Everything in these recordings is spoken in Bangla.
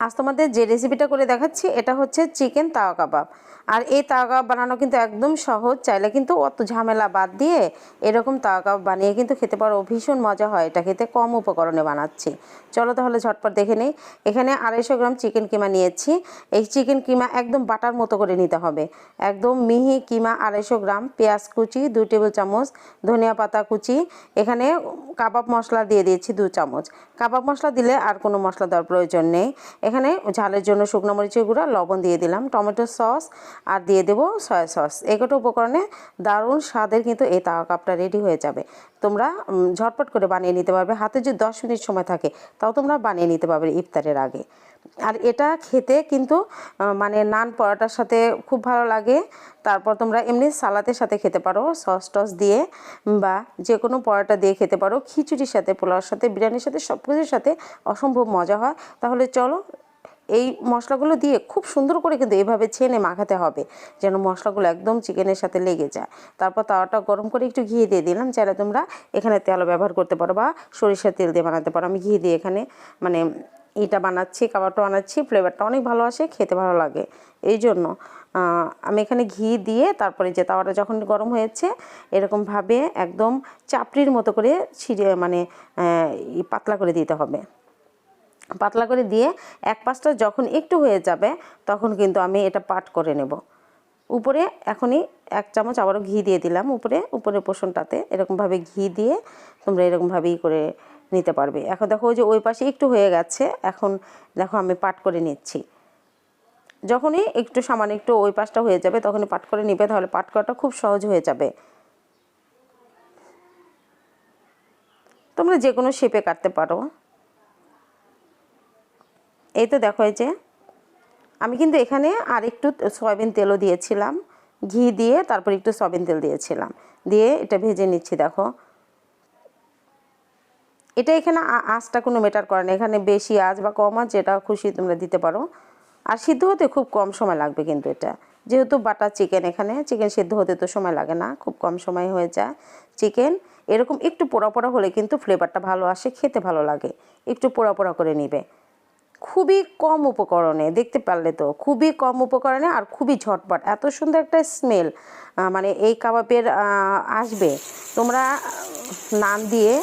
আজ তোমাদের যে রেসিপিটা করে দেখাচ্ছি, এটা হচ্ছে চিকেন তাওয়া কাবাব। আর এই তাওয়া কাবাব বানানো কিন্তু একদম সহজ, চাইলে কিন্তু অত ঝামেলা বাদ দিয়ে এরকম তাওয়া কাবাব বানিয়ে কিন্তু খেতে পারো। ভীষণ মজা হয় এটা খেতে, কম উপকরণে বানাচ্ছি। চলো তাহলে ঝটপট দেখে নেই। এখানে আড়াইশো গ্রাম চিকেন কিমা নিয়েছি। এই চিকেন কিমা একদম বাটার মতো করে নিতে হবে। একদম মিহি কিমা আড়াইশো গ্রাম, পেঁয়াজ কুচি দু টেবিল চামচ, ধনিয়া পাতা কুচি। এখানে কাবাব মশলা দিয়ে দিয়েছি দু চামচ। কাবাব মশলা দিলে আর কোনো মশলা দেওয়ার প্রয়োজন নেই। এখানে ঝালের জন্য শুকনো মরিচের গুঁড়া, লবণ দিয়ে দিলাম, টমেটো সস, আর দিয়ে দেবো সয়া সস। এগুলো উপকরণে দারুণ স্বাদের কিন্তু এই তাওয়া কাপটা রেডি হয়ে যাবে। তোমরা ঝটপট করে বানিয়ে নিতে পারবে। হাতে যদি দশ মিনিট সময় থাকে, তাও তোমরা বানিয়ে নিতে পারবে ইফতারের আগে। আর এটা খেতে কিন্তু মানে নান পরোটার সাথে খুব ভালো লাগে। তারপর তোমরা এমনি সালাদের সাথে খেতে পারো, সস টস দিয়ে বা যে কোনো পরোটা দিয়ে খেতে পারো। খিচুড়ির সাথে, পোলাওর সাথে, বিরিয়ানির সাথে সব কিছুর সাথে অসম্ভব মজা হয়। তাহলে চলো, এই মশলাগুলো দিয়ে খুব সুন্দর করে কিন্তু এভাবে ছেনে মাখাতে হবে, যেন মশলাগুলো একদম চিকেনের সাথে লেগে যায়। তারপর তাওয়াটা গরম করে একটু ঘি দিয়ে দিলাম, চাইলে তোমরা এখানে তেলও ব্যবহার করতে পারো বা সরিষার তেল দিয়ে বানাতে পারো। আমি ঘি দিয়ে এখানে মানে এটা বানাচ্ছি, কাবাবটা বানাচ্ছি ফ্লেভারটা অনেক ভালো আসে, খেতে ভালো লাগে। এই জন্য আমি এখানে ঘি দিয়ে তারপরে যে তাওয়াটা যখন গরম হয়েছে, এরকমভাবে একদম চাপড়ির মতো করে ছিঁড়ে মানে পাতলা করে দিতে হবে। পাতলা করে দিয়ে এক পাশটা যখন একটু হয়ে যাবে, তখন কিন্তু আমি এটা পাট করে নেব। উপরে এখনই এক চামচ আবারও ঘি দিয়ে দিলাম, উপরে উপরে পোষণটাতে এরকমভাবে ঘি দিয়ে তোমরা এরকমভাবেই করে নিতে পারবে। এখন দেখো ওই যে ওই পাশে একটু হয়ে গেছে, এখন দেখো আমি পাট করে নিচ্ছি। যখনই একটু সামান্য একটু ওই পাশটা হয়ে যাবে, তখনই পাট করে নিবে, তাহলে পাট করাটা খুব সহজ হয়ে যাবে। তোমরা যে কোনো শেপে কাটতে পারো। এই তো দেখো যে, আমি কিন্তু এখানে আর একটু সয়াবিন তেলও দিয়েছিলাম। ঘি দিয়ে তারপর একটু সয়াবিন তেল দিয়েছিলাম। দিয়ে এটা ভেজে নিচ্ছি, দেখো। এটা এখানে আঁচটা কোনো মেটার করে না। এখানে বেশি আঁচ বা কম আঁচ, যেটা খুশি তোমরা দিতে পারো। আর সিদ্ধ হতে খুব কম সময় লাগবে কিন্তু এটা। যেহেতু বাটার চিকেন এখানে চিকেন সিদ্ধ হতে তো সময় লাগে না, খুব কম সময় হয়ে যায়। চিকেন এরকম একটু পোড়া পোড়া হলে কিন্তু ফ্লেভারটা ভালো আসে, খেতে ভালো লাগে। একটু পোড়া পোড়া করে নিবে। খুবই কম উপকরণে, দেখতে পারলে তো, খুবই কম উপকরণে আর খুবই ঝটপট। এত সুন্দর একটা স্মেল মানে এই কাবাবের আসবে। তোমরা নান দিয়ে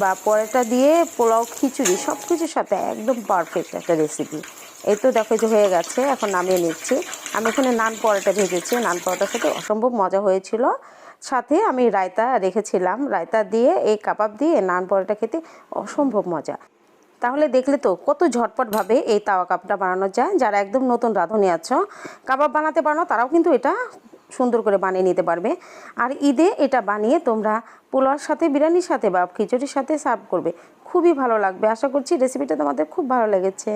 বা পরোটা দিয়ে পোলাও, খিচুড়ি সব কিছুর সাথে একদম পারফেক্ট একটা রেসিপি এই তো দেখো যে হয়ে গেছে, এখন নামিয়ে নিচ্ছি। আমি এখানে নান পরোটা ভেজেছি। নান পরোটার সাথে অসম্ভব মজা হয়েছিল। সাথে আমি রায়তা রেখেছিলাম। রায়তা দিয়ে, এই কাবাব দিয়ে নান পরোটা খেতে অসম্ভব মজা। তাহলে দেখলে তো কত ঝটপটভাবে এই তাওয়া কাপটা বানানো যায়। যারা একদম নতুন রাঁধুনি আছো, কাবাব বানাতে পারো, তারাও কিন্তু এটা সুন্দর করে বানিয়ে নিতে পারবে। আর ঈদে এটা বানিয়ে তোমরা পোলার সাথে, বিরিয়ানির সাথে বা খিচুড়ির সাথে সার্ভ করবে। খুবই ভালো লাগবে। আশা করছি রেসিপিটা তোমাদের খুব ভালো লেগেছে।